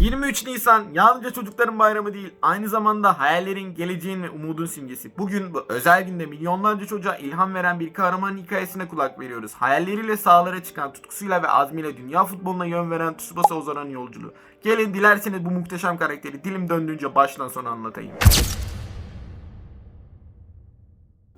23 Nisan yalnızca çocukların bayramı değil, aynı zamanda hayallerin, geleceğin ve umudun simgesi. Bugün bu özel günde milyonlarca çocuğa ilham veren bir kahramanın hikayesine kulak veriyoruz. Hayalleriyle sahalara çıkan, tutkusuyla ve azmiyle dünya futboluna yön veren Tsubasa Ozara'nın yolculuğu. Gelin dilerseniz bu muhteşem karakteri dilim döndüğünce baştan sona anlatayım.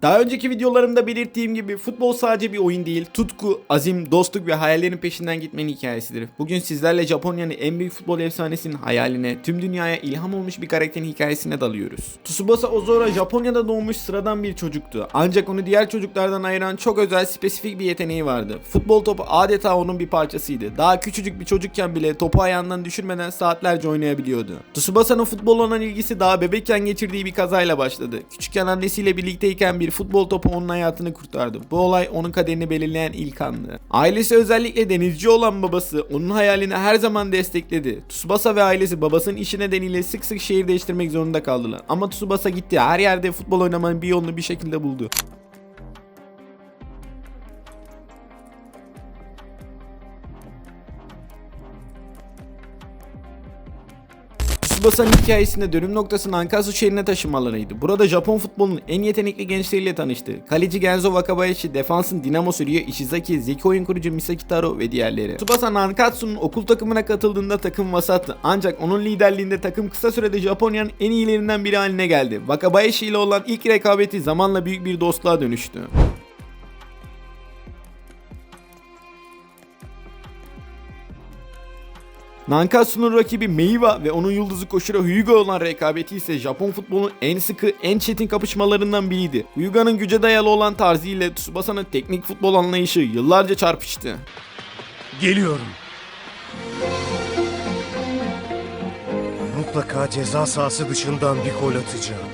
Daha önceki videolarımda belirttiğim gibi futbol sadece bir oyun değil, tutku, azim, dostluk ve hayallerin peşinden gitmenin hikayesidir. Bugün sizlerle Japonya'nın en büyük futbol efsanesinin hayaline, tüm dünyaya ilham olmuş bir karakterin hikayesine dalıyoruz. Tsubasa Ozora Japonya'da doğmuş sıradan bir çocuktu. Ancak onu diğer çocuklardan ayıran çok özel spesifik bir yeteneği vardı. Futbol topu adeta onun bir parçasıydı. Daha küçücük bir çocukken bile topu ayağından düşürmeden saatlerce oynayabiliyordu. Tsubasa'nın futbol olan ilgisi daha bebekken geçirdiği bir kazayla başladı. Küçükken annesiyle birlikteyken bir futbol topu onun hayatını kurtardı. Bu olay onun kaderini belirleyen ilk andı. Ailesi özellikle denizci olan babası onun hayalini her zaman destekledi. Tsubasa ve ailesi babasının işi nedeniyle sık sık şehir değiştirmek zorunda kaldılar. Ama Tsubasa gitti her yerde futbol oynamanın bir yolunu bir şekilde buldu. Tsubasa'nın hikayesinde dönüm noktasının Ankasu şehrine taşınmalarıydı. Burada Japon futbolunun en yetenekli gençleriyle tanıştı. Kaleci Genzo Wakabayashi, defansın Dinamosu Ryo Ishizaki, zeki oyun kurucu Misaki Taro ve diğerleri. Tsubasa Nankatsu'nun okul takımına katıldığında takım vasattı. Ancak onun liderliğinde takım kısa sürede Japonya'nın en iyilerinden biri haline geldi. Wakabayashi ile olan ilk rekabeti zamanla büyük bir dostluğa dönüştü. Nankatsu'nun rakibi Meiwa ve onun yıldızı koşuru Hyuga olan rekabeti ise Japon futbolunun en sıkı, en çetin kapışmalarından biriydi. Hyuga'nın güce dayalı olan tarzı ile Tsubasa'nın teknik futbol anlayışı yıllarca çarpıştı. Geliyorum. Mutlaka ceza sahası dışından bir gol atacağım.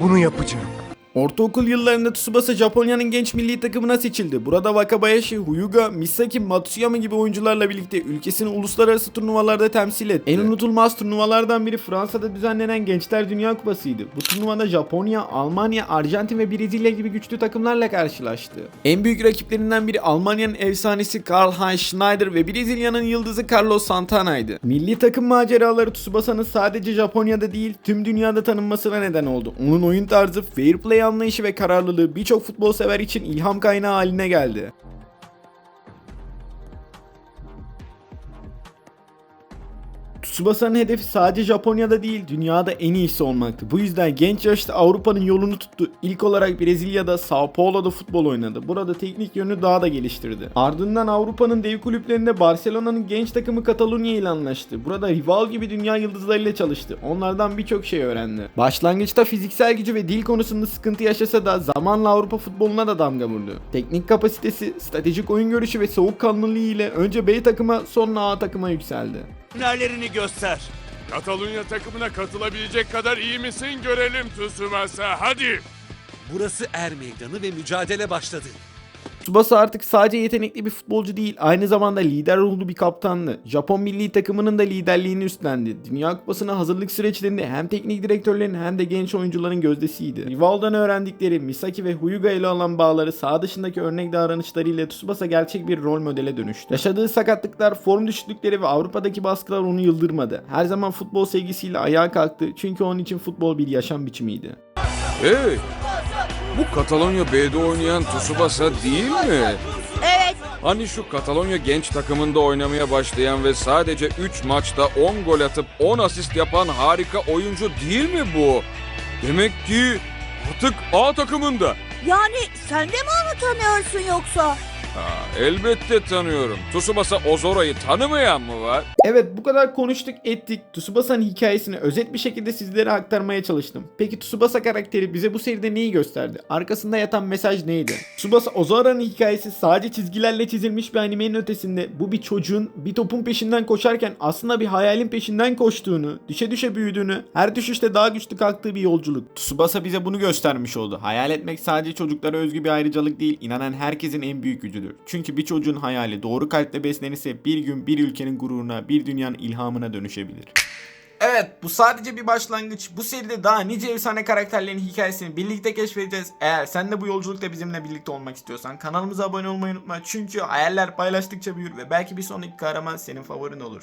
Bunu yapacağım. Ortaokul yıllarında Tsubasa Japonya'nın genç milli takımına seçildi. Burada Wakabayashi, Hyuga, Misaki, Matsuyama gibi oyuncularla birlikte ülkesini uluslararası turnuvalarda temsil etti. En unutulmaz turnuvalardan biri Fransa'da düzenlenen Gençler Dünya Kupası'ydı. Bu turnuvada Japonya, Almanya, Arjantin ve Brezilya gibi güçlü takımlarla karşılaştı. En büyük rakiplerinden biri Almanya'nın efsanesi Karl-Heinz Schneider ve Brezilya'nın yıldızı Carlos Santana'ydı. Milli takım maceraları Tsubasa'nın sadece Japonya'da değil tüm dünyada tanınmasına neden oldu. Onun oyun tarzı, fair play anlayışı ve kararlılığı birçok futbol sever için ilham kaynağı haline geldi. Tsubasa'nın hedefi sadece Japonya'da değil dünyada en iyisi olmaktı. Bu yüzden genç yaşta Avrupa'nın yolunu tuttu. İlk olarak Brezilya'da Sao Paulo'da futbol oynadı. Burada teknik yönünü daha da geliştirdi. Ardından Avrupa'nın dev kulüplerinde Barcelona'nın genç takımı Catalunya ile anlaştı. Burada rival gibi dünya yıldızlarıyla çalıştı. Onlardan birçok şey öğrendi. Başlangıçta fiziksel gücü ve dil konusunda sıkıntı yaşasa da zamanla Avrupa futboluna da damga vurdu. Teknik kapasitesi, stratejik oyun görüşü ve soğukkanlılığı ile önce B takıma sonra A takıma yükseldi. Hünerlerini göster. Katalunya takımına katılabilecek kadar iyi misin görelim Tsubasa hadi. Burası er meydanı ve mücadele başladı. Tsubasa artık sadece yetenekli bir futbolcu değil, aynı zamanda lider ruhlu bir kaptandı. Japon milli takımının da liderliğini üstlendi. Dünya Kupası'na hazırlık süreçlerinde hem teknik direktörlerin hem de genç oyuncuların gözdesiydi. Rivaldo'dan öğrendikleri Misaki ve Hyuga ile olan bağları sağ dışındaki örnek davranışlarıyla Tsubasa gerçek bir rol modele dönüştü. Yaşadığı sakatlıklar, form düşüklükleri ve Avrupa'daki baskılar onu yıldırmadı. Her zaman futbol sevgisiyle ayağa kalktı çünkü onun için futbol bir yaşam biçimiydi. Hey! Bu Katalonya B'de oynayan Tsubasa değil mi? Evet, Hani şu Katalonya genç takımında oynamaya başlayan ve sadece 3 maçta 10 gol atıp 10 asist yapan harika oyuncu değil mi bu? Demek ki artık A takımında. yani sen de mi onu tanıyorsun yoksa? Ha, elbette tanıyorum. Tsubasa Ozora'yı tanımayan mı var? Evet bu kadar konuştuk ettik. Tsubasa'nın hikayesini özet bir şekilde sizlere aktarmaya çalıştım. Peki Tsubasa karakteri bize bu seride neyi gösterdi? Arkasında yatan mesaj neydi? Tsubasa Ozora'nın hikayesi sadece çizgilerle çizilmiş bir animenin ötesinde bu bir çocuğun bir topun peşinden koşarken aslında bir hayalin peşinden koştuğunu, düşe düşe büyüdüğünü, her düşüşte daha güçlü kalktığı bir yolculuk. Tsubasa bize bunu göstermiş oldu. Hayal etmek sadece çocuklara özgü bir ayrıcalık değil, inanan herkesin en büyük gücüdür. Çünkü bir çocuğun hayali doğru kalple beslenirse bir gün bir ülkenin gururuna, bir dünyanın ilhamına dönüşebilir. Evet bu sadece bir başlangıç. Bu seride daha nice efsane karakterlerin hikayesini birlikte keşfedeceğiz. Eğer sen de bu yolculukta bizimle birlikte olmak istiyorsan kanalımıza abone olmayı unutma. Çünkü hayaller paylaştıkça büyür ve belki bir sonraki kahraman senin favorin olur.